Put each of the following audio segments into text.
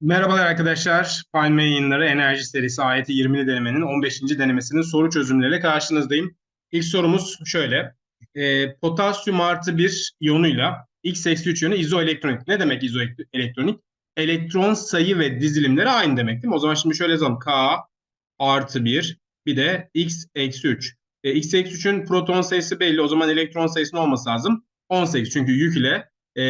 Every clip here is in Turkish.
Merhabalar arkadaşlar. Palme Yayınları Enerji Serisi AYT 20'li denemenin 15. denemesinin soru çözümleriyle karşınızdayım. İlk sorumuz şöyle. E, potasyum artı 1 iyonuyla X eksi 3 iyonu izoelektronik. Ne demek izoelektronik? Elektron sayı ve dizilimleri aynı demek değil mi? O zaman şimdi şöyle yazalım. K artı 1 bir de X eksi 3. E, X eksi 3'ün proton sayısı belli. O zaman elektron sayısının olması lazım. 18 çünkü yük ile e,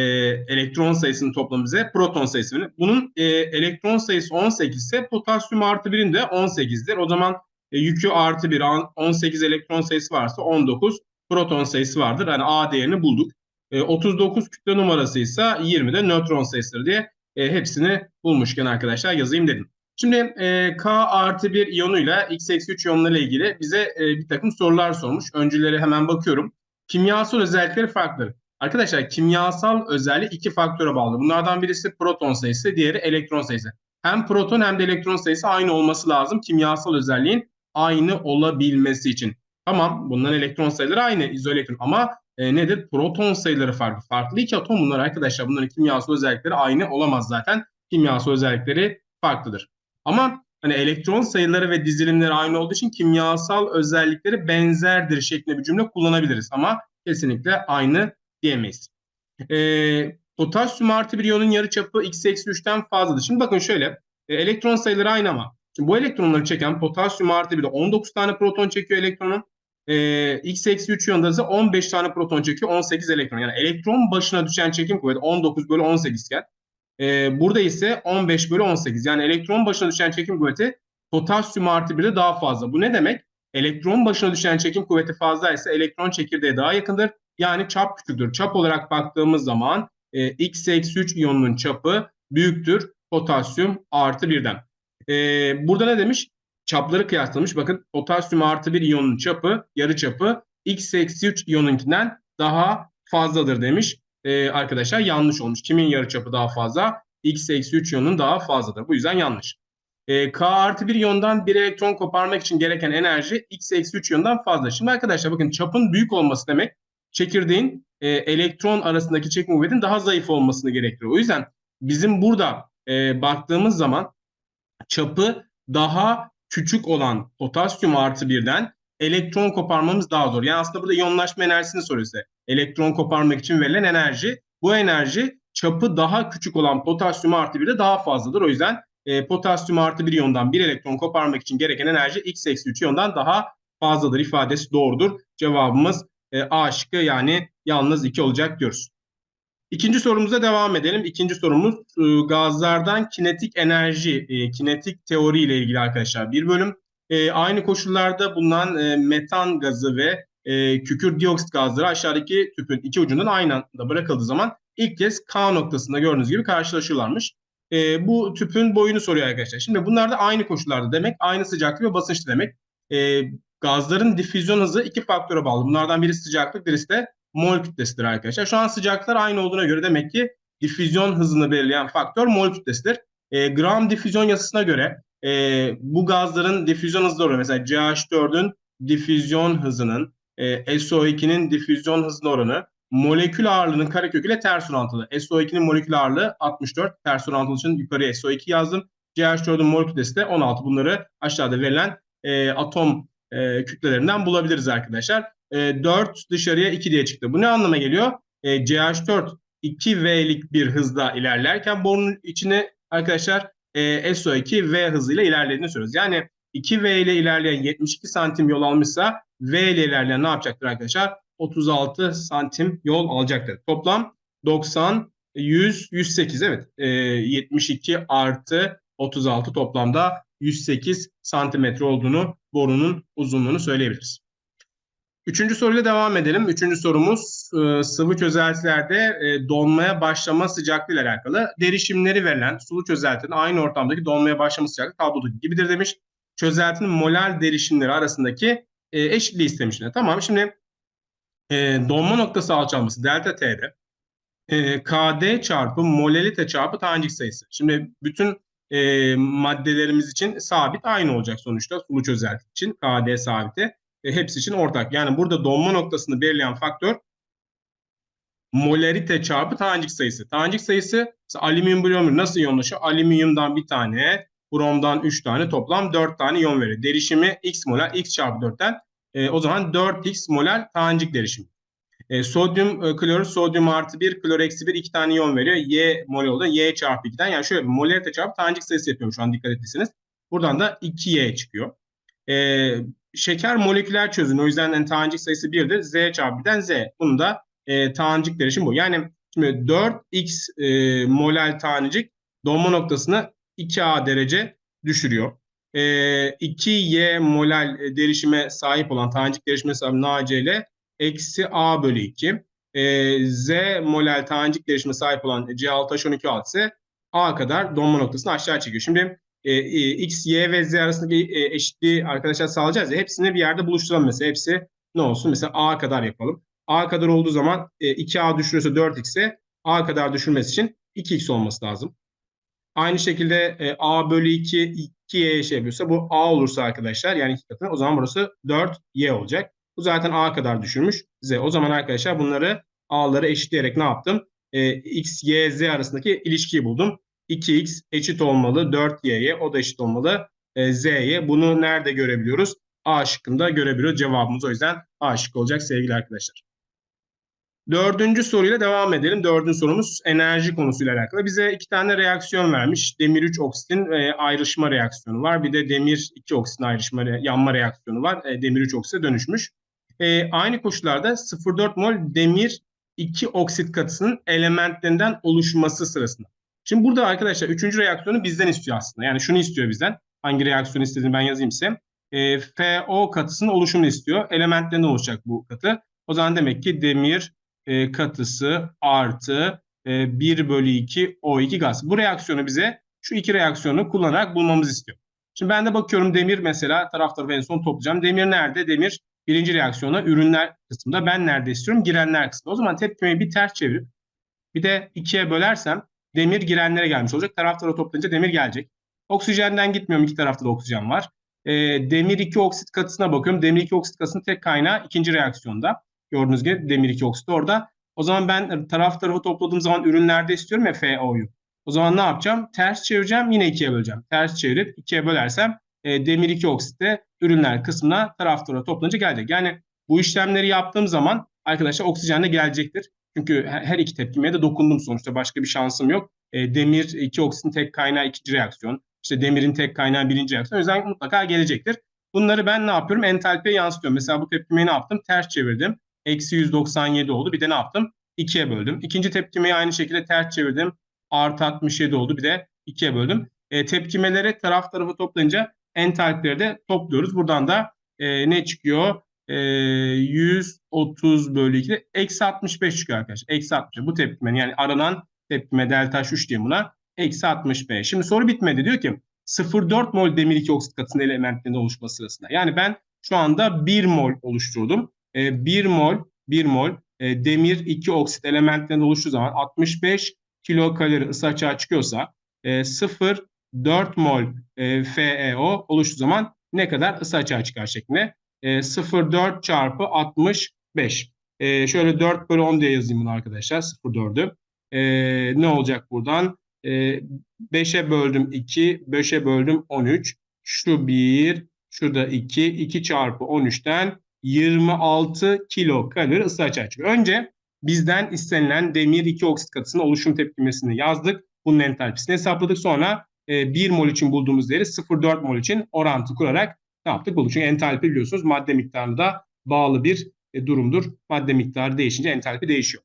elektron sayısının toplamı bize proton sayısını. Bunun e, elektron sayısı 18 ise potasyum artı 1'in de 18'dir. O zaman e, yükü artı 1 18 elektron sayısı varsa 19 proton sayısı vardır. Yani A değerini bulduk. E, 39 kütle numarası ise 20 de nötron sayısıdır diye e, hepsini bulmuşken arkadaşlar yazayım dedim. Şimdi e, K artı 1 iyonuyla X eksi 3 iyonlarıyla ilgili bize e, bir takım sorular sormuş. Öncüleri hemen bakıyorum. Kimyasal özellikleri farklı. Arkadaşlar kimyasal özelliği iki faktöre bağlı. Bunlardan birisi proton sayısı, diğeri elektron sayısı. Hem proton hem de elektron sayısı aynı olması lazım kimyasal özelliğin aynı olabilmesi için. Tamam bunların elektron sayıları aynı izoelektron ama e, nedir? Proton sayıları farklı. Farklı iki atom bunlar arkadaşlar. Bunların kimyasal özellikleri aynı olamaz zaten. Kimyasal özellikleri farklıdır. Ama hani elektron sayıları ve dizilimleri aynı olduğu için kimyasal özellikleri benzerdir şeklinde bir cümle kullanabiliriz. Ama kesinlikle aynı diyemeyiz. E, potasyum artı bir iyonun yarıçapı x eksi 3'ten fazladır. Şimdi bakın şöyle e, elektron sayıları aynı ama şimdi bu elektronları çeken potasyum artı bir de 19 tane proton çekiyor elektronun. E, x eksi 3 iyonda ise 15 tane proton çekiyor 18 elektron. Yani elektron başına düşen çekim kuvveti 19 bölü 18 iken e, burada ise 15 bölü 18. Yani elektron başına düşen çekim kuvveti potasyum artı 1'de daha fazla. Bu ne demek? Elektron başına düşen çekim kuvveti fazla ise elektron çekirdeğe daha yakındır. Yani çap küçüktür. Çap olarak baktığımız zaman e, x eksi 3 iyonunun çapı büyüktür potasyum artı 1'den. E, burada ne demiş? Çapları kıyaslamış. Bakın potasyum artı 1 iyonun çapı, yarı çapı x eksi 3 iyonunkinden daha fazladır demiş. E, arkadaşlar yanlış olmuş. Kimin yarı çapı daha fazla? x eksi 3 iyonun daha fazladır. Bu yüzden yanlış. E, K artı 1 iyondan bir elektron koparmak için gereken enerji x eksi 3 iyondan fazla. Şimdi arkadaşlar bakın çapın büyük olması demek çekirdeğin e, elektron arasındaki çekim kuvvetin daha zayıf olmasını gerektiriyor. O yüzden bizim burada e, baktığımız zaman çapı daha küçük olan potasyum artı birden elektron koparmamız daha zor. Yani aslında burada iyonlaşma enerjisini soruyor size. Elektron koparmak için verilen enerji. Bu enerji çapı daha küçük olan potasyum artı birde daha fazladır. O yüzden e, potasyum artı bir iyondan bir elektron koparmak için gereken enerji x eksi 3 iyondan daha fazladır ifadesi doğrudur. Cevabımız e, A şıkkı yani yalnız 2 olacak diyoruz. İkinci sorumuza devam edelim. İkinci sorumuz e, gazlardan kinetik enerji, e, kinetik teori ile ilgili arkadaşlar bir bölüm. E, aynı koşullarda bulunan e, metan gazı ve e, kükür dioksit gazları aşağıdaki tüpün iki ucundan aynı anda bırakıldığı zaman ilk kez K noktasında gördüğünüz gibi karşılaşıyorlarmış. E, bu tüpün boyunu soruyor arkadaşlar. Şimdi bunlar da aynı koşullarda demek, aynı sıcaklık ve basınçta demek. E, Gazların difüzyon hızı iki faktöre bağlı. Bunlardan birisi sıcaklık, birisi de mol kütlesidir arkadaşlar. Şu an sıcaklıklar aynı olduğuna göre demek ki difüzyon hızını belirleyen faktör mol kütlesidir. E, gram difüzyon yasasına göre e, bu gazların difüzyon hızları mesela CH4'ün difüzyon hızının e, SO2'nin difüzyon hızına oranı molekül ağırlığının kareköküyle ters orantılı. SO2'nin molekül ağırlığı 64. Ters orantılı için yukarıya SO2 yazdım. CH4'ün mol kütlesi de 16. Bunları aşağıda verilen e, atom e, kütlelerinden bulabiliriz arkadaşlar. E, 4 dışarıya 2 diye çıktı. Bu ne anlama geliyor? E, CH4 2V'lik bir hızda ilerlerken borunun içine arkadaşlar e, SO2 V hızıyla ilerlediğini söylüyoruz. Yani 2V ile ilerleyen 72 santim yol almışsa V ile ilerleyen ne yapacaktır arkadaşlar? 36 santim yol alacaktır. Toplam 90, 100, 108 evet. E, 72 artı 36 toplamda 108 santimetre olduğunu borunun uzunluğunu söyleyebiliriz. Üçüncü soruyla devam edelim. Üçüncü sorumuz e, sıvı çözeltilerde e, donmaya başlama sıcaklığı ile alakalı. Derişimleri verilen sulu çözeltinin aynı ortamdaki donmaya başlama sıcaklığı tablodaki gibidir demiş. Çözeltinin molal derişimleri arasındaki e, eşitliği istemişler. Tamam şimdi donma noktası alçalması delta T'de KD çarpı molalite çarpı tanecik sayısı. Şimdi bütün e, maddelerimiz için sabit aynı olacak sonuçta sulu çözelti için KD sabiti e, hepsi için ortak. Yani burada donma noktasını belirleyen faktör molarite çarpı tanecik sayısı. Tanecik sayısı alüminyum bromür nasıl iyonlaşıyor? Alüminyumdan bir tane, bromdan 3 tane toplam 4 tane iyon veriyor. Derişimi x molar x çarpı 4'ten e, o zaman 4x molar tanecik derişimi. E, sodyum e, klorür sodyum artı 1 klor eksi 1 iki tane iyon veriyor. Y mol oldu. Y çarpı 2'den yani şöyle molarite çarpı tanecik sayısı yapıyorum şu an dikkat ettiyseniz. Buradan da 2Y çıkıyor. E, şeker moleküler çözünür. O yüzden yani tanecik sayısı 1'dir. Z çarpı 1'den Z. Bunu da e, tanecik derişim bu. Yani şimdi 4x e, molal tanecik donma noktasını 2A derece düşürüyor. E, 2Y molal derişime sahip olan tanecik derişime sahip NaCl eksi A bölü 2. E, Z molal tanecik derişime sahip olan C6H12O ise A kadar donma noktasını aşağı çekiyor. Şimdi e, e, X, Y ve Z arasındaki e, eşitliği arkadaşlar sağlayacağız ya hepsini bir yerde buluşturalım mesela. Hepsi ne olsun? Mesela A kadar yapalım. A kadar olduğu zaman e, 2A düşürüyorsa 4X'e A kadar düşürmesi için 2X olması lazım. Aynı şekilde e, A bölü 2 2Y'ye şey yapıyorsa bu A olursa arkadaşlar yani iki katı o zaman burası 4Y olacak. Bu zaten A kadar düşürmüş Z. O zaman arkadaşlar bunları A'ları eşitleyerek ne yaptım? E, X, Y, Z arasındaki ilişkiyi buldum. 2x eşit olmalı 4y'ye o da eşit olmalı e, z'ye. Bunu nerede görebiliyoruz? A şıkkında görebiliyoruz cevabımız o yüzden A şıkkı olacak sevgili arkadaşlar. Dördüncü soruyla devam edelim. Dördüncü sorumuz enerji konusuyla alakalı. Bize iki tane reaksiyon vermiş. Demir 3 oksitin e, ayrışma reaksiyonu var. Bir de demir 2 oksitin ayrışma yanma reaksiyonu var. E, demir 3 oksite dönüşmüş. E, aynı koşullarda 0,4 mol demir 2 oksit katısının elementlerinden oluşması sırasında. Şimdi burada arkadaşlar üçüncü reaksiyonu bizden istiyor aslında. Yani şunu istiyor bizden. Hangi reaksiyon istediğini ben yazayım size. E, FO katısının oluşumunu istiyor. Elementlerinden oluşacak bu katı. O zaman demek ki demir e, katısı artı e, 1 bölü 2 O2 gaz. Bu reaksiyonu bize şu iki reaksiyonu kullanarak bulmamızı istiyor. Şimdi ben de bakıyorum demir mesela taraf tarafı en son toplayacağım. Demir nerede? Demir birinci reaksiyona ürünler kısmında. Ben nerede istiyorum? Girenler kısmında. O zaman tepkimeyi bir ters çevirip bir de ikiye bölersem demir girenlere gelmiş olacak. Taraflara toplayınca demir gelecek. Oksijenden gitmiyorum. iki tarafta da oksijen var. E, demir 2 oksit katısına bakıyorum. Demir 2 oksit katısının tek kaynağı ikinci reaksiyonda. Gördüğünüz gibi demir 2 oksit orada. O zaman ben taraf tarafı topladığım zaman ürünlerde istiyorum ya FO'yu. O zaman ne yapacağım? Ters çevireceğim. Yine ikiye böleceğim. Ters çevirip ikiye bölersem e, demir 2 oksitte ürünler kısmına taraf tarafa toplanınca gelecek. Yani bu işlemleri yaptığım zaman arkadaşlar oksijen de gelecektir. Çünkü her iki tepkimeye de dokundum sonuçta. Başka bir şansım yok. E, demir iki oksitin tek kaynağı ikinci reaksiyon. İşte demirin tek kaynağı birinci reaksiyon. O yüzden mutlaka gelecektir. Bunları ben ne yapıyorum? Entalpiye yansıtıyorum. Mesela bu tepkimeyi ne yaptım? Ters çevirdim. Eksi 197 oldu. Bir de ne yaptım? 2'ye böldüm. İkinci tepkimeyi aynı şekilde ters çevirdim. Artı 67 oldu. Bir de 2'ye böldüm. E, tepkimeleri taraf tarafı toplayınca entalpileri de topluyoruz. Buradan da e, ne çıkıyor? E, 130 bölü 2 eksi 65 çıkıyor arkadaşlar. Eksi 60. Bu tepkimenin yani aranan tepkime delta H3 diyeyim buna. Eksi 65. Şimdi soru bitmedi. Diyor ki 0,4 mol demir 2 oksit katının elementlerinde oluşması sırasında. Yani ben şu anda 1 mol oluşturdum. E, 1 mol 1 mol e, demir 2 oksit elementlerinde oluştuğu zaman 65 kilokalori ısı açığa çıkıyorsa e, 0,4 mol e, FeO oluştuğu zaman ne kadar ısı açığa çıkar şeklinde. E, 0,4 çarpı 65. E, şöyle 4 bölü 10 diye yazayım bunu arkadaşlar. 0,4'ü e, ne olacak buradan? E, 5'e böldüm 2, 5'e böldüm 13. Şu 1, şurada 2, 2 çarpı 13'ten 26 kilo kalori ısı açığa çıkıyor. Önce bizden istenilen demir 2 oksit katısının oluşum tepkimesini yazdık. Bunun entalpisini hesapladık. Sonra e, 1 mol için bulduğumuz değeri 0,4 mol için orantı kurarak ne yaptık? Bulduk. Çünkü entalpi biliyorsunuz madde miktarına da bağlı bir e, durumdur. Madde miktarı değişince entalpi değişiyor.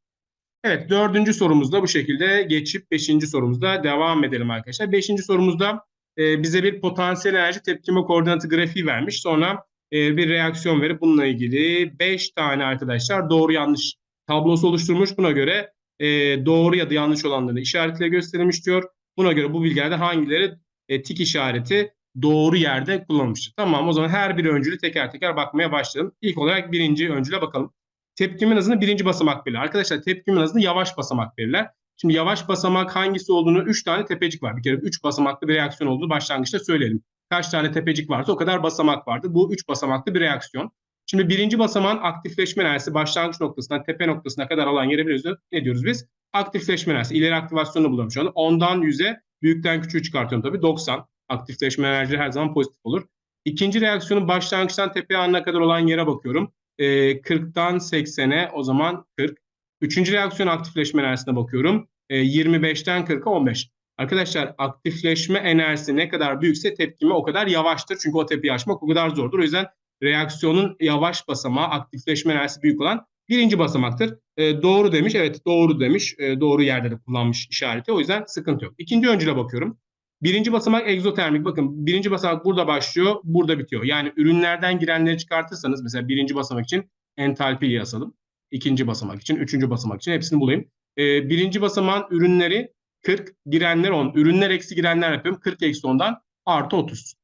Evet dördüncü sorumuzda bu şekilde geçip beşinci sorumuzda devam edelim arkadaşlar. Beşinci sorumuzda e, bize bir potansiyel enerji tepkime koordinatı grafiği vermiş. Sonra e, bir reaksiyon verip bununla ilgili beş tane arkadaşlar doğru yanlış tablosu oluşturmuş. Buna göre e, doğru ya da yanlış olanları işaretle gösterilmiş diyor. Buna göre bu bilgilerde hangileri e, tik işareti doğru yerde kullanılmıştır. Tamam o zaman her bir öncülü teker teker bakmaya başlayalım. İlk olarak birinci öncüle bakalım. Tepkimin hızını birinci basamak belirler. Arkadaşlar tepkimin hızını yavaş basamak belirler. Şimdi yavaş basamak hangisi olduğunu 3 tane tepecik var. Bir kere 3 basamaklı bir reaksiyon olduğunu başlangıçta söyleyelim. Kaç tane tepecik varsa o kadar basamak vardı. Bu 3 basamaklı bir reaksiyon. Şimdi birinci basamağın aktifleşme enerjisi başlangıç noktasından tepe noktasına kadar alan yere biliyoruz. Ne diyoruz biz? Aktifleşme enerjisi. İleri aktivasyonu buluyorum şu anda. 10'dan 100'e büyükten küçüğü çıkartıyorum tabii. 90. Aktifleşme enerjileri her zaman pozitif olur. İkinci reaksiyonun başlangıçtan tepe anına kadar olan yere bakıyorum. E, 40'tan 80'e o zaman 40. Üçüncü reaksiyon aktifleşme enerjisine bakıyorum. E, 25'ten 40'a 15. Arkadaşlar aktifleşme enerjisi ne kadar büyükse tepkime o kadar yavaştır. Çünkü o tepeyi aşmak o kadar zordur. O yüzden reaksiyonun yavaş basamağı aktifleşme enerjisi büyük olan birinci basamaktır. E, doğru demiş. Evet doğru demiş. E, doğru yerde de kullanmış işareti. O yüzden sıkıntı yok. İkinci öncüle bakıyorum. Birinci basamak egzotermik. Bakın birinci basamak burada başlıyor, burada bitiyor. Yani ürünlerden girenleri çıkartırsanız mesela birinci basamak için entalpi yazalım. İkinci basamak için, üçüncü basamak için hepsini bulayım. Ee, birinci basamağın ürünleri 40, girenler 10. Ürünler eksi girenler yapıyorum. 40 eksi 10'dan artı 30.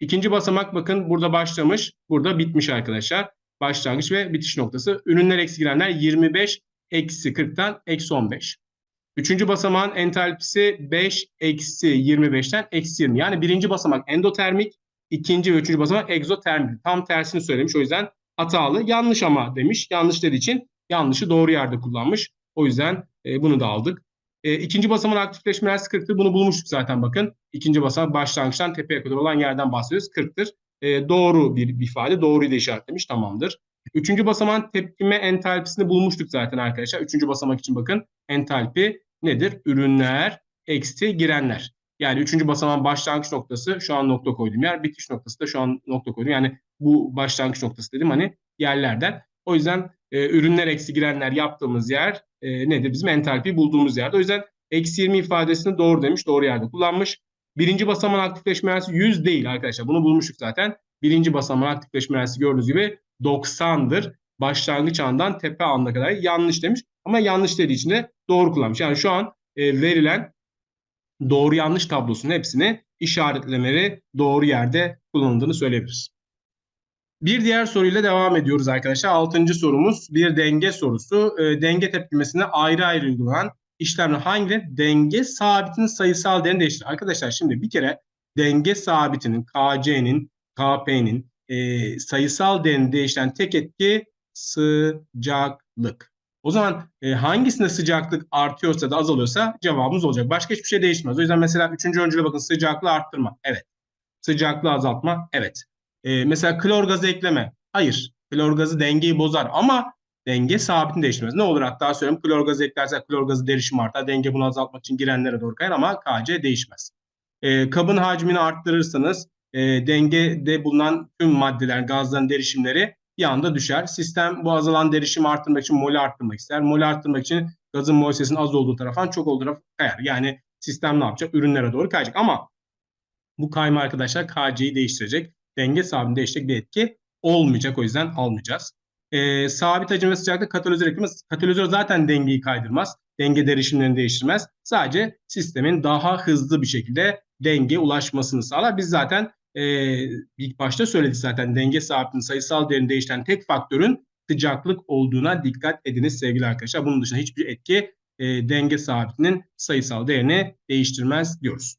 İkinci basamak bakın burada başlamış, burada bitmiş arkadaşlar. Başlangıç ve bitiş noktası. Ürünler eksi girenler 25 eksi 40'tan eksi 15. Üçüncü basamağın entalpisi 5 eksi 25'ten eksi 20. Yani birinci basamak endotermik, ikinci ve üçüncü basamak egzotermik. Tam tersini söylemiş o yüzden hatalı. Yanlış ama demiş. Yanlış dediği için yanlışı doğru yerde kullanmış. O yüzden e, bunu da aldık. E, ikinci basamağın aktifleşme enerjisi 40'tır. Bunu bulmuştuk zaten bakın. İkinci basamak başlangıçtan tepeye kadar olan yerden bahsediyoruz. 40'tır. E, doğru bir, ifade. Doğruyu da işaretlemiş. Tamamdır. Üçüncü basamağın tepkime entalpisini bulmuştuk zaten arkadaşlar. Üçüncü basamak için bakın entalpi nedir? Ürünler eksi girenler. Yani üçüncü basamağın başlangıç noktası şu an nokta koyduğum yer. Bitiş noktası da şu an nokta koydum. Yani bu başlangıç noktası dedim hani yerlerden. O yüzden e, ürünler eksi girenler yaptığımız yer e, nedir? Bizim entalpi bulduğumuz yerde. O yüzden eksi 20 ifadesini doğru demiş. Doğru yerde kullanmış. Birinci basamağın aktifleşme enerjisi 100 değil arkadaşlar. Bunu bulmuştuk zaten. Birinci basamağın aktifleşme enerjisi gördüğünüz gibi 90'dır. Başlangıç andan tepe anına kadar yanlış demiş. Ama yanlış dediği için de doğru kullanmış. Yani şu an e, verilen doğru yanlış tablosunun hepsini işaretlemeleri doğru yerde kullanıldığını söyleyebiliriz. Bir diğer soruyla devam ediyoruz arkadaşlar. Altıncı sorumuz bir denge sorusu. E, denge tepkimesine ayrı ayrı uygulanan işlemler hangi denge sabitinin sayısal değerini değiştirir? Arkadaşlar şimdi bir kere denge sabitinin KC'nin, KP'nin e, sayısal değerini değiştiren tek etki sıcaklık. O zaman e, hangisinde sıcaklık artıyorsa da azalıyorsa cevabımız olacak. Başka hiçbir şey değişmez. O yüzden mesela üçüncü öncüle bakın sıcaklığı arttırma. Evet. Sıcaklığı azaltma. Evet. E, mesela klor gazı ekleme. Hayır. Klor gazı dengeyi bozar ama denge sabitini değiştirmez. Ne olur hatta söyleyeyim klor gazı eklersek klor gazı derişim artar. Denge bunu azaltmak için girenlere doğru kayar ama KC değişmez. E, kabın hacmini arttırırsanız e, dengede bulunan tüm maddeler, gazların derişimleri bir anda düşer. Sistem bu azalan derişimi arttırmak için molü arttırmak ister. Molü arttırmak için gazın mol sayısının az olduğu taraftan çok olduğu taraf kayar. Yani sistem ne yapacak? Ürünlere doğru kayacak. Ama bu kayma arkadaşlar KC'yi değiştirecek. Denge sabitini değiştirecek bir etki olmayacak. O yüzden almayacağız. Ee, sabit hacim ve sıcaklık katalizör eklemez. Katalizör zaten dengeyi kaydırmaz. Denge derişimlerini değiştirmez. Sadece sistemin daha hızlı bir şekilde denge ulaşmasını sağlar. Biz zaten e, ilk başta söyledik zaten denge sabitinin sayısal değerini değiştiren tek faktörün sıcaklık olduğuna dikkat ediniz sevgili arkadaşlar. Bunun dışında hiçbir etki e, denge sabitinin sayısal değerini değiştirmez diyoruz.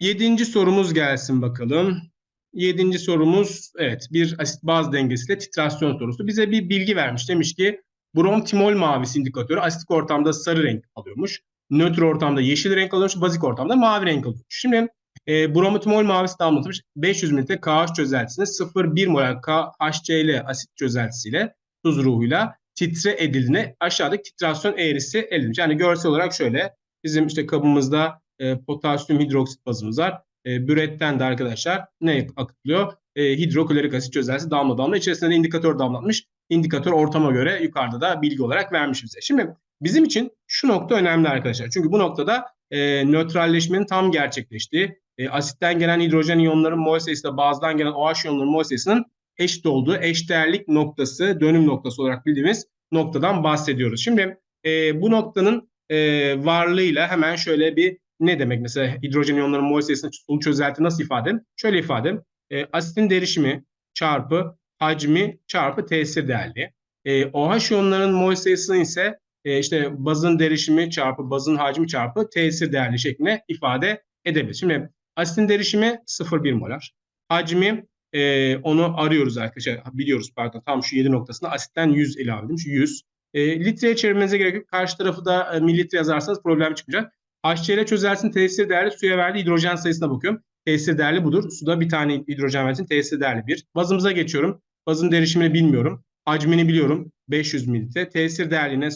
Yedinci sorumuz gelsin bakalım. Yedinci sorumuz evet bir asit baz dengesiyle titrasyon sorusu. Bize bir bilgi vermiş. Demiş ki brom timol mavisi indikatörü asitik ortamda sarı renk alıyormuş. Nötr ortamda yeşil renk alıyormuş. Bazik ortamda mavi renk alıyormuş. Şimdi e, bromotimol mavisi damlatılmış 500 mililitre KH çözeltisine 0,1 molar KHCl asit çözeltisiyle tuz ruhuyla titre edildiğine aşağıdaki titrasyon eğrisi elde Yani görsel olarak şöyle bizim işte kabımızda e, potasyum hidroksit bazımız var. E, büretten de arkadaşlar ne akıtılıyor? E, hidroklorik asit çözeltisi damla damla. içerisinde de indikatör damlatmış. İndikatör ortama göre yukarıda da bilgi olarak vermiş bize. Şimdi bizim için şu nokta önemli arkadaşlar. Çünkü bu noktada e, nötralleşmenin tam gerçekleştiği, e, asitten gelen hidrojen iyonların mol sayısı bazdan gelen OH iyonların mol sayısının eşit olduğu eşdeğerlik noktası, dönüm noktası olarak bildiğimiz noktadan bahsediyoruz. Şimdi e, bu noktanın e, varlığıyla hemen şöyle bir ne demek mesela hidrojen iyonların mol sayısını sulu çözelti nasıl ifade? Şöyle ifade. E, asitin derişimi çarpı hacmi çarpı tesir değerli. E, OH iyonların mol sayısını ise e, işte bazın derişimi çarpı bazın hacmi çarpı tesir değerli şeklinde ifade edebiliriz. Şimdi asitin derişimi 0,1 molar. Hacmi e, onu arıyoruz arkadaşlar. Biliyoruz pardon. Tam şu 7 noktasında asitten 100 ilave edilmiş. 100. E, litreye çevirmenize gerek yok. Karşı tarafı da e, mililitre yazarsanız problem çıkmayacak. HCl çözelsin tesir değerli suya verdiği hidrojen sayısına bakıyorum. Tesir değerli budur. Suda bir tane hidrojen versin tesir değerli 1. Bazımıza geçiyorum. Bazın derişimini bilmiyorum. Hacmini biliyorum. 500 mililitre. Tesir değerline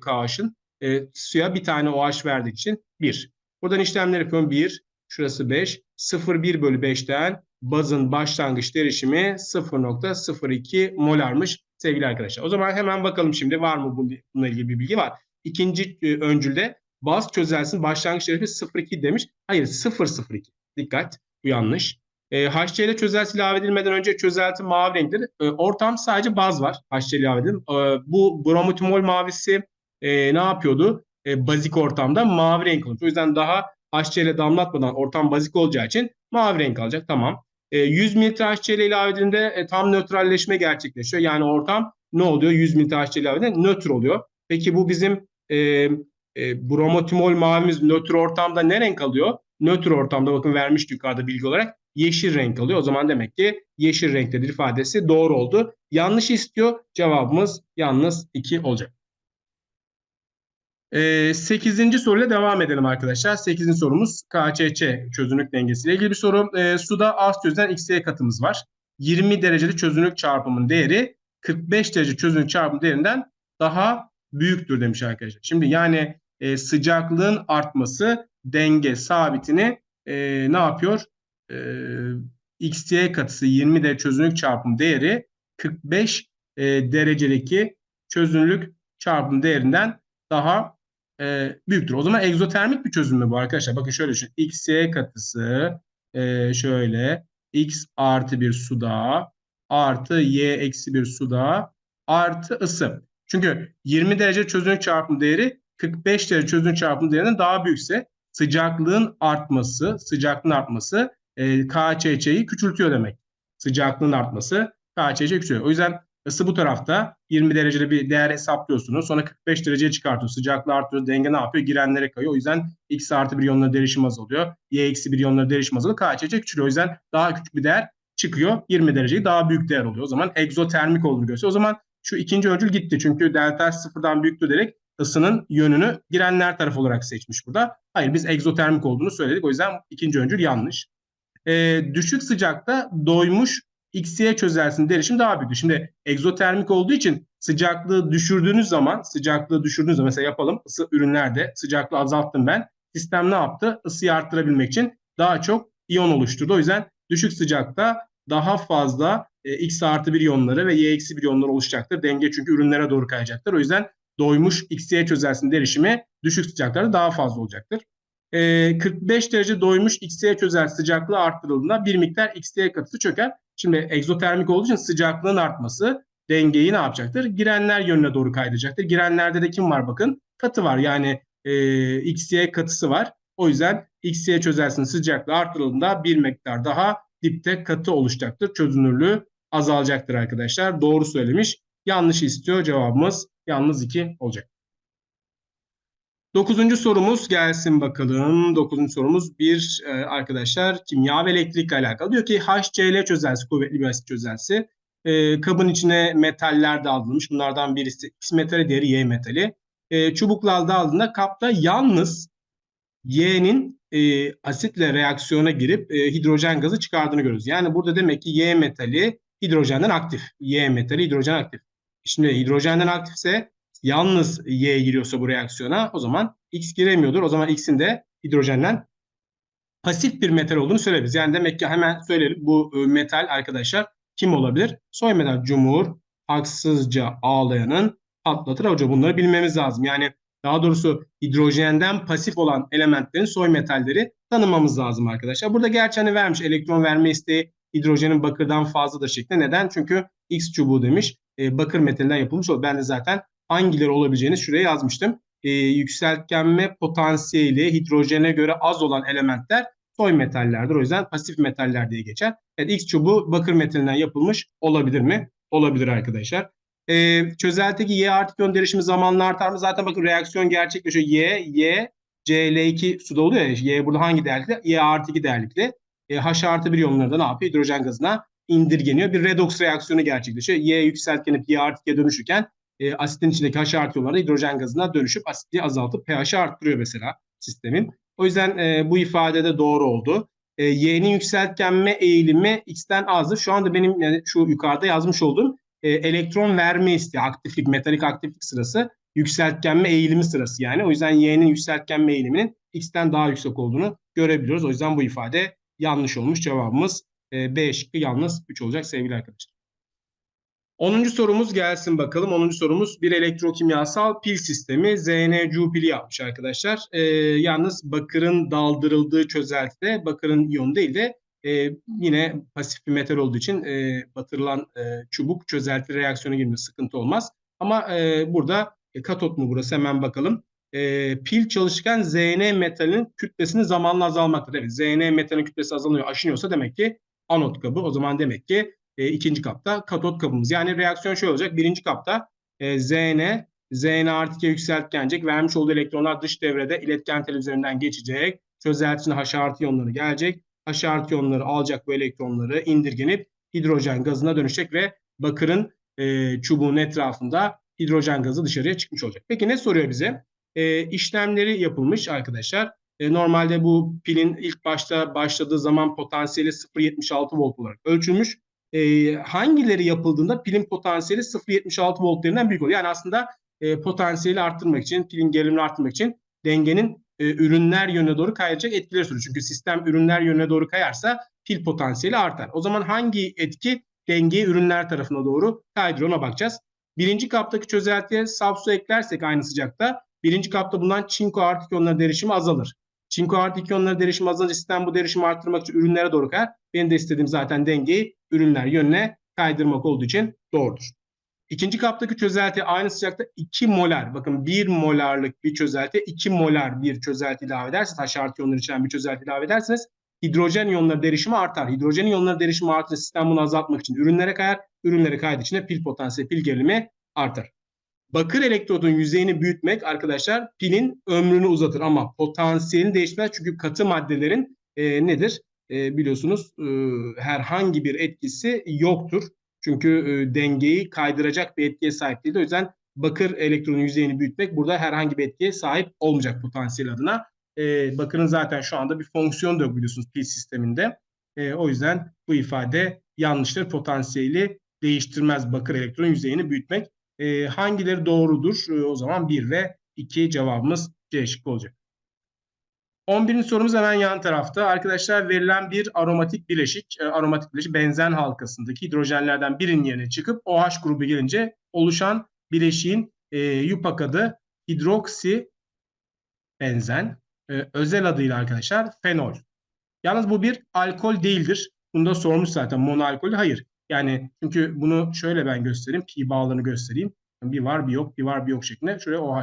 KH'ın e, suya bir tane OH verdiği için 1. Buradan işlemler yapıyorum. 1, şurası 5. 0,1 bölü 5'ten bazın başlangıç derişimi 0.02 molarmış sevgili arkadaşlar. O zaman hemen bakalım şimdi var mı bununla ilgili bir bilgi var. İkinci e, öncülde baz çözelsin başlangıç derişimi 0.2 demiş. Hayır 0.02. Dikkat bu yanlış. E, HCl çözelti ilave edilmeden önce çözelti mavi renktir. E, ortam sadece baz var. HCl ilave edildi. E, bu bromotimol mavisi e, ne yapıyordu? E, bazik ortamda mavi renk olmuş. O yüzden daha HCl damlatmadan ortam bazik olacağı için mavi renk alacak. Tamam. E, 100 mililitre HCl ilave edildiğinde e, tam nötralleşme gerçekleşiyor. Yani ortam ne oluyor? 100 mililitre HCl ilave edildiğinde nötr oluyor. Peki bu bizim e, e, bromotimol mavimiz nötr ortamda ne renk alıyor? Nötr ortamda bakın vermiş yukarıda bilgi olarak yeşil renk alıyor. O zaman demek ki yeşil renktedir ifadesi doğru oldu. Yanlış istiyor. Cevabımız yalnız 2 olacak. Ee, 8. soruyla devam edelim arkadaşlar. 8. sorumuz KÇÇ çözünürlük dengesiyle ilgili bir soru. Ee, suda az çözülen XY katımız var. 20 dereceli çözünürlük çarpımının değeri 45 derece çözünürlük çarpımı değerinden daha büyüktür demiş arkadaşlar. Şimdi yani e, sıcaklığın artması denge sabitini e, ne yapıyor? E, XY katısı 20 derece çözünürlük çarpım değeri 45 e, derecelik çözünürlük çarpım değerinden daha e, büyüktür. O zaman egzotermik bir çözüm mü bu arkadaşlar? Bakın şöyle düşün. XY katısı e, şöyle X artı bir suda artı Y eksi bir suda artı ısı. Çünkü 20 derece çözünürlük çarpım değeri 45 derece çözünürlük çarpım değerinden daha büyükse sıcaklığın artması, sıcaklığın artması e, KÇÇ'yi küçültüyor demek. Sıcaklığın artması KÇÇ'yi küçültüyor. O yüzden ısı bu tarafta 20 derecede bir değer hesaplıyorsunuz. Sonra 45 dereceye çıkartıyor. Sıcaklığı artıyor. Denge ne yapıyor? Girenlere kayıyor. O yüzden X artı bir iyonları derişim azalıyor. Y eksi bir iyonları derişim azalıyor. KÇÇ küçülüyor. O yüzden daha küçük bir değer çıkıyor. 20 dereceyi daha büyük değer oluyor. O zaman egzotermik olduğunu gösteriyor. O zaman şu ikinci öncül gitti. Çünkü delta sıfırdan büyüktü direkt ısının yönünü girenler tarafı olarak seçmiş burada. Hayır biz egzotermik olduğunu söyledik. O yüzden ikinci öncül yanlış. Ee, düşük sıcakta doymuş XY çözelsin derişim daha büyük. Şimdi egzotermik olduğu için sıcaklığı düşürdüğünüz zaman, sıcaklığı düşürdüğünüz zaman mesela yapalım ısı ürünlerde sıcaklığı azalttım ben. Sistem ne yaptı? Isıyı arttırabilmek için daha çok iyon oluşturdu. O yüzden düşük sıcakta daha fazla e, X artı bir iyonları ve Y eksi bir iyonları oluşacaktır. Denge çünkü ürünlere doğru kayacaktır. O yüzden doymuş XY çözelsin derişimi düşük sıcaklarda daha fazla olacaktır. E, 45 derece doymuş XY çözel sıcaklığı arttırıldığında bir miktar XY katısı çöker. Şimdi egzotermik olduğu için sıcaklığın artması dengeyi ne yapacaktır? Girenler yönüne doğru kaydıracaktır. Girenlerde de kim var bakın? Katı var yani e, XY katısı var. O yüzden XY çözelsin sıcaklığı arttırıldığında bir miktar daha dipte katı oluşacaktır. Çözünürlüğü azalacaktır arkadaşlar. Doğru söylemiş. Yanlış istiyor cevabımız yalnız 2 olacak. Dokuzuncu sorumuz gelsin bakalım. Dokuzuncu sorumuz bir e, arkadaşlar kimya ve elektrikle alakalı. Diyor ki HCl çözelsi, kuvvetli bir asit çözelsi. E, kabın içine metaller dağıtılmış. Bunlardan birisi X metali, diğeri Y metali. E, çubuklar dağıldığında kapta yalnız Y'nin e, asitle reaksiyona girip e, hidrojen gazı çıkardığını görüyoruz. Yani burada demek ki Y metali hidrojenden aktif. Y metali hidrojen aktif. Şimdi hidrojenden aktifse yalnız Y giriyorsa bu reaksiyona o zaman X giremiyordur. O zaman X'in de hidrojenden pasif bir metal olduğunu söyleyebiliriz. Yani demek ki hemen söyleyelim bu e, metal arkadaşlar kim olabilir? Soy metal Cumhur haksızca ağlayanın patlatır hoca bunları bilmemiz lazım. Yani daha doğrusu hidrojenden pasif olan elementlerin soy metalleri tanımamız lazım arkadaşlar. Burada gerçi hani vermiş elektron verme isteği hidrojenin bakırdan fazladır şeklinde. Neden? Çünkü X çubuğu demiş. E, bakır metalinden yapılmış o. Ben de zaten hangileri olabileceğini şuraya yazmıştım. E, yükseltgenme potansiyeli hidrojene göre az olan elementler soy metallerdir. O yüzden pasif metaller diye geçer. Evet, X çubuğu bakır metalinden yapılmış olabilir mi? Olabilir arkadaşlar. E, çözeltideki Y artı iyon derişimi zamanla artar mı? Zaten bakın reaksiyon gerçekleşiyor. Y, Y, Cl2 suda oluyor ya. Y burada hangi değerlikte? Y artı 2 değerlikte. E, H artı 1 iyonları da ne yapıyor? Hidrojen gazına indirgeniyor. Bir redoks reaksiyonu gerçekleşiyor. Y yükseltgenip Y artı G dönüşürken e, asitin içindeki H artı hidrojen gazına dönüşüp asitliği azaltıp pH'i arttırıyor mesela sistemin. O yüzden e, bu ifade de doğru oldu. E, Y'nin yükseltgenme eğilimi X'ten azdır. Şu anda benim yani şu yukarıda yazmış olduğum e, elektron verme isteği, aktiflik, metalik aktiflik sırası yükseltgenme eğilimi sırası yani. O yüzden Y'nin yükseltgenme eğiliminin X'ten daha yüksek olduğunu görebiliyoruz. O yüzden bu ifade yanlış olmuş. Cevabımız e, B şıkkı yalnız 3 olacak sevgili arkadaşlar. 10. sorumuz gelsin bakalım. 10. sorumuz bir elektrokimyasal pil sistemi ZNCU pili yapmış arkadaşlar. Ee, yalnız bakırın daldırıldığı çözeltide bakırın iyonu değil de e, yine pasif bir metal olduğu için e, batırılan e, çubuk çözelti reaksiyona girme sıkıntı olmaz. Ama e, burada e, katot mu burası hemen bakalım. E, pil çalışırken Zn metalinin kütlesini zamanla azalmaktadır. Evet Zn metalin kütlesi azalıyor, aşınıyorsa demek ki anot kabı. O zaman demek ki e, ikinci kapta katot kabımız. Yani reaksiyon şöyle olacak. Birinci kapta e, Zn, Zn artı K yükseltgenecek. Vermiş olduğu elektronlar dış devrede iletken tel üzerinden geçecek. Çözeltisine H artı iyonları gelecek. H artı iyonları alacak bu elektronları indirgenip hidrojen gazına dönüşecek ve bakırın e, çubuğun etrafında hidrojen gazı dışarıya çıkmış olacak. Peki ne soruyor bize? E, işlemleri yapılmış arkadaşlar. E, normalde bu pilin ilk başta başladığı zaman potansiyeli 0.76 volt olarak ölçülmüş e, hangileri yapıldığında pilin potansiyeli 0.76 voltlerinden büyük oluyor. Yani aslında e, potansiyeli arttırmak için, pilin gerilimini arttırmak için dengenin ürünler yönüne doğru kayacak etkileri sürüyor. Çünkü sistem ürünler yönüne doğru kayarsa pil potansiyeli artar. O zaman hangi etki dengeyi ürünler tarafına doğru kaydırıyor ona bakacağız. Birinci kaptaki çözeltiye saf su eklersek aynı sıcakta birinci kapta bulunan çinko artı iyonların derişimi azalır. Çinko artı iyonların derişimi azalınca sistem bu derişimi arttırmak için ürünlere doğru kayar. Benim de istediğim zaten dengeyi ürünler yönüne kaydırmak olduğu için doğrudur. İkinci kaptaki çözelti aynı sıcakta 2 molar. Bakın 1 molarlık bir çözelti 2 molar bir çözelti ilave ederseniz taş artı içeren bir çözelti ilave ederseniz hidrojen iyonları derişimi artar. Hidrojen iyonları derişimi artırsa sistem bunu azaltmak için ürünlere kayar. Ürünlere kaydığı için de pil potansiyeli, pil gerilimi artar. Bakır elektrodun yüzeyini büyütmek arkadaşlar pilin ömrünü uzatır ama potansiyelini değişmez. Çünkü katı maddelerin e, nedir? E, biliyorsunuz e, herhangi bir etkisi yoktur. Çünkü e, dengeyi kaydıracak bir etkiye sahip değil. O yüzden bakır elektronun yüzeyini büyütmek burada herhangi bir etkiye sahip olmayacak potansiyel adına. E, bakırın zaten şu anda bir fonksiyon da biliyorsunuz pil sisteminde. E, o yüzden bu ifade yanlıştır. Potansiyeli değiştirmez bakır elektronun yüzeyini büyütmek. E, hangileri doğrudur? E, o zaman 1 ve 2 cevabımız C şıkkı olacak. 11. sorumuz hemen yan tarafta. Arkadaşlar verilen bir aromatik bileşik, e, aromatik bileşik benzen halkasındaki hidrojenlerden birinin yerine çıkıp OH grubu gelince oluşan bileşiğin e, yupak adı hidroksi benzen. E, özel adıyla arkadaşlar fenol. Yalnız bu bir alkol değildir. Bunu da sormuş zaten monoalkol. Hayır. Yani çünkü bunu şöyle ben göstereyim. Pi bağlarını göstereyim. Bir var bir yok, bir var bir yok şeklinde. Şöyle OH.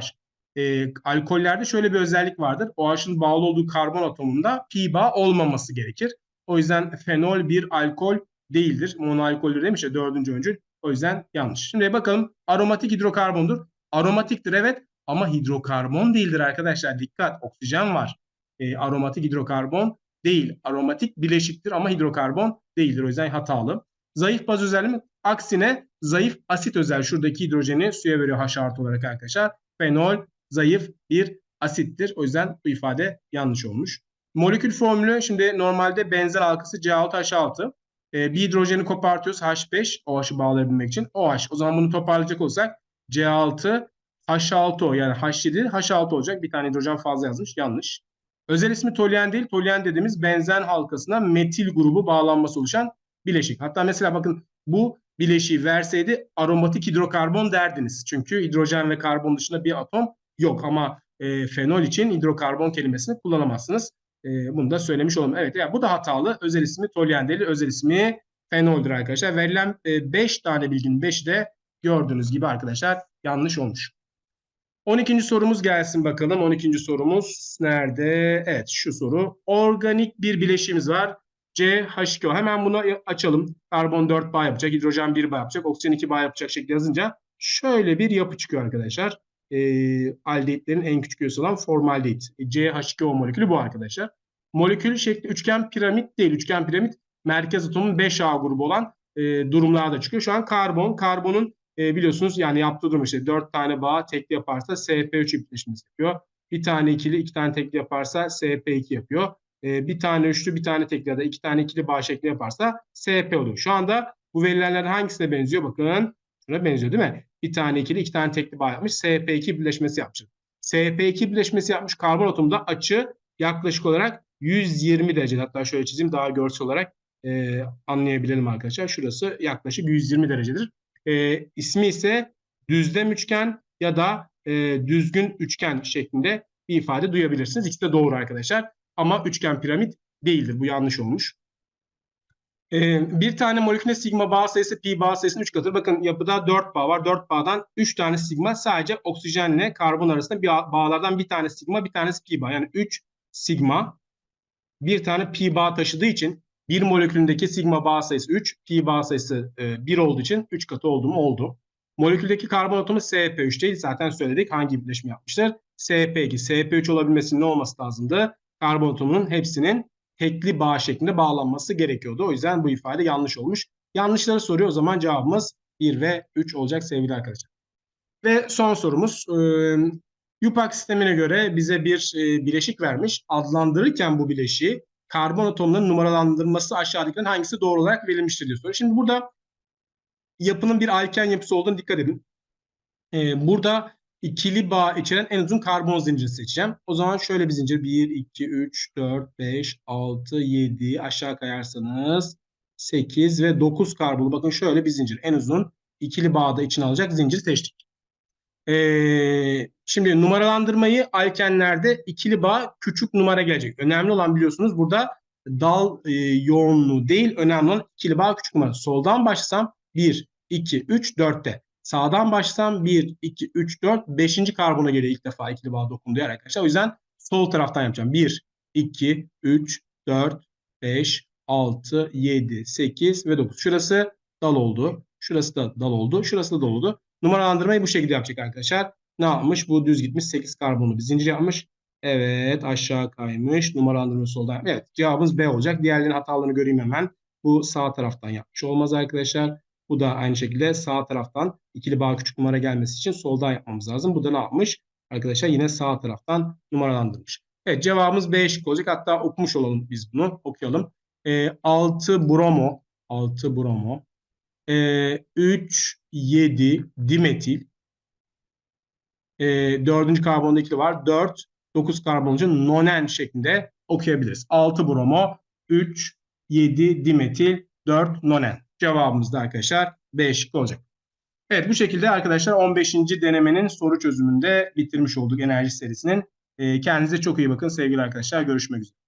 E, alkollerde şöyle bir özellik vardır. OH'ın bağlı olduğu karbon atomunda pi bağ olmaması gerekir. O yüzden fenol bir alkol değildir. Monoalkoldür demiş ya dördüncü öncül. O yüzden yanlış. Şimdi bakalım aromatik hidrokarbondur. Aromatiktir evet ama hidrokarbon değildir arkadaşlar. Dikkat oksijen var. E, aromatik hidrokarbon değil. Aromatik bileşiktir ama hidrokarbon değildir. O yüzden hatalı. Zayıf baz özelliği aksine zayıf asit özel. Şuradaki hidrojeni suya veriyor H artı olarak arkadaşlar. Fenol zayıf bir asittir. O yüzden bu ifade yanlış olmuş. Molekül formülü şimdi normalde benzer halkası C6H6. Ee, bir hidrojeni kopartıyoruz H5 OH'ı bağlayabilmek için. OH. O zaman bunu toparlayacak olsak C6 H6O yani H7 H6 olacak. Bir tane hidrojen fazla yazmış. Yanlış. Özel ismi toluen değil. Toluen dediğimiz benzen halkasına metil grubu bağlanması oluşan bileşik. Hatta mesela bakın bu bileşiği verseydi aromatik hidrokarbon derdiniz. Çünkü hidrojen ve karbon dışında bir atom yok ama e, fenol için hidrokarbon kelimesini kullanamazsınız. E, bunu da söylemiş olalım. Evet yani bu da hatalı. Özel ismi toluen değil, özel ismi fenoldür arkadaşlar. Verilen 5 e, tane bilginin 5'i de gördüğünüz gibi arkadaşlar yanlış olmuş. 12. sorumuz gelsin bakalım. 12. sorumuz nerede? Evet şu soru. Organik bir bileşiğimiz var. CH2O. Hemen bunu açalım. Karbon 4 bağ yapacak, hidrojen 1 bağ yapacak, oksijen 2 bağ yapacak şekilde yazınca şöyle bir yapı çıkıyor arkadaşlar. E, aldehitlerin en küçük üyesi olan formaldehit. CH2O molekülü bu arkadaşlar. Molekül şekli üçgen piramit değil. Üçgen piramit merkez atomun 5A grubu olan e, durumlar da çıkıyor. Şu an karbon, karbonun e, biliyorsunuz yani yaptığı durum işte 4 tane bağ tekli yaparsa SP3 birleşmesi yapıyor. Bir tane ikili, iki tane tekli yaparsa SP2 yapıyor. E, bir tane üçlü, bir tane tekli ya da iki tane ikili bağ şekli yaparsa SP oluyor. Şu anda bu verilerden hangisine benziyor? Bakın şuna benziyor değil mi? Bir tane ikili, iki tane tekli bağ yapmış. SP2 birleşmesi yapmış. SP2 birleşmesi yapmış karbon atomunda açı yaklaşık olarak 120 derece. Hatta şöyle çizeyim daha görsel olarak e, anlayabilelim arkadaşlar. Şurası yaklaşık 120 derecedir. E, ismi ise düzlem üçgen ya da e, düzgün üçgen şeklinde bir ifade duyabilirsiniz. İkisi de doğru arkadaşlar. Ama üçgen piramit değildir. Bu yanlış olmuş. Ee, bir tane molekülde sigma bağ sayısı pi bağ sayısının 3 katıdır. Bakın yapıda 4 bağ var. 4 bağdan 3 tane sigma sadece oksijenle karbon arasında bir bağlardan bir tane sigma bir tanesi pi bağ. Yani 3 sigma bir tane pi bağ taşıdığı için bir molekülündeki sigma bağ sayısı 3, pi bağ sayısı e, 1 olduğu için 3 katı oldu mu? Oldu. Moleküldeki karbon atomu SP3 değil. Zaten söyledik hangi birleşimi yapmıştır. SP2, SP3 olabilmesinin ne olması lazımdı? Karbon atomunun hepsinin tekli bağ şeklinde bağlanması gerekiyordu. O yüzden bu ifade yanlış olmuş. Yanlışları soruyor o zaman cevabımız 1 ve 3 olacak sevgili arkadaşlar. Ve son sorumuz. E, UPAC sistemine göre bize bir bileşik vermiş. Adlandırırken bu bileşiği karbon atomlarının numaralandırılması aşağıdakilerin hangisi doğru olarak verilmiştir diye soruyor. Şimdi burada yapının bir alken yapısı olduğunu dikkat edin. Burada ikili bağ içeren en uzun karbon zinciri seçeceğim. O zaman şöyle bir zincir 1, 2, 3, 4, 5, 6, 7 aşağı kayarsanız 8 ve 9 karbon. Bakın şöyle bir zincir. En uzun ikili bağda içine alacak zincir seçtik. Ee, şimdi numaralandırmayı alkenlerde ikili bağ küçük numara gelecek. Önemli olan biliyorsunuz burada dal e, yoğunluğu değil. Önemli olan ikili bağ küçük numara. Soldan başlasam 1, 2, 3, 4'te. Sağdan başlasam 1, 2, 3, 4, 5. karbona geliyor ilk defa ikili bağ dokunduğu arkadaşlar. O yüzden sol taraftan yapacağım. 1, 2, 3, 4, 5, 6, 7, 8 ve 9. Şurası dal oldu. Şurası da dal oldu. Şurası da dal oldu. Numaralandırmayı bu şekilde yapacak arkadaşlar. Ne yapmış? Bu düz gitmiş 8 karbonlu bir zincir yapmış. Evet aşağı kaymış. Numaralandırma solda. Evet cevabımız B olacak. Diğerlerinin hatalarını göreyim hemen. Bu sağ taraftan yapmış olmaz arkadaşlar. Bu da aynı şekilde sağ taraftan ikili bağ küçük numara gelmesi için soldan yapmamız lazım. Bu da ne yapmış? Arkadaşlar yine sağ taraftan numaralandırmış. Evet cevabımız B şık olacak. Hatta okumuş olalım biz bunu. Okuyalım. E, 6 bromo 6 bromo e, 3 7 dimetil e, dördüncü karbonda ikili var. 4 9 karboncu nonen şeklinde okuyabiliriz. 6 bromo 3 7 dimetil 4 nonen. Cevabımız da arkadaşlar B şıkkı olacak. Evet bu şekilde arkadaşlar 15. denemenin soru çözümünde bitirmiş olduk enerji serisinin. E, kendinize çok iyi bakın sevgili arkadaşlar. Görüşmek üzere.